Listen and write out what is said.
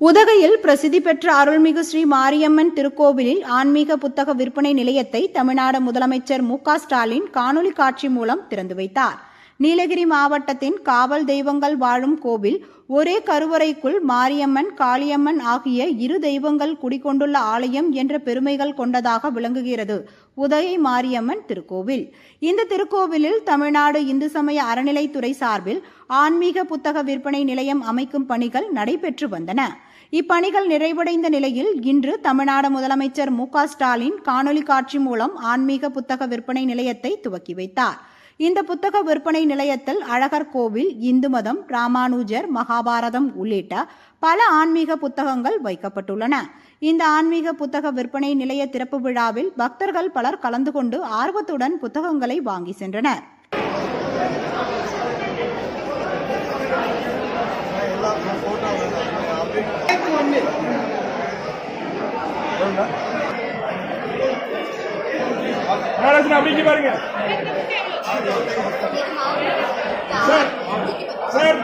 உதகையில் பிரசித்தி பெற்ற அருள்மிகு ஸ்ரீ மாரியம்மன் திருக்கோவிலில் ஆன்மீக புத்தக விற்பனை நிலையத்தை தமிழ்நாடு முதலமைச்சர் மு க ஸ்டாலின் காணொலி காட்சி மூலம் திறந்து வைத்தார். நீலகிரி மாவட்டத்தின் காவல் தெய்வங்கள் வாழும் கோவில் ஒரே கருவறைக்குள் மாரியம்மன் காளியம்மன் ஆகிய இரு தெய்வங்கள் குடிகொண்டுள்ள ஆலயம் என்ற பெருமைகள் கொண்டதாக விளங்குகிறது. உதகை மாரியம்மன் திருக்கோவில். இந்த திருக்கோவிலில் தமிழ்நாடு இந்து சமய அறநிலைத்துறை சார்பில் ஆன்மீக புத்தக விற்பனை நிலையம் அமைக்கும் பணிகள் நடைபெற்று வந்தன. இப்பணிகள் நிறைவடைந்த நிலையில் இன்று தமிழ்நாடு முதலமைச்சர் மு ஸ்டாலின் காணொலி காட்சி மூலம் ஆன்மீக புத்தக விற்பனை நிலையத்தை துவக்கி வைத்தார். இந்த புத்தக விற்பனை நிலையத்தில் அழகர் கோவில் இந்து மதம் ராமானுஜர் மகாபாரதம் உள்ளிட்ட பல ஆன்மீக புத்தகங்கள் வைக்கப்பட்டுள்ளன. இந்த ஆன்மீக புத்தக விற்பனை நிலைய திறப்பு விழாவில் பக்தர்கள் பலர் கலந்து கொண்டு ஆர்வத்துடன் புத்தகங்களை வாங்கி சென்றனர். மகாராஜன் அப்படி இங்க பாருங்க சார் சார்.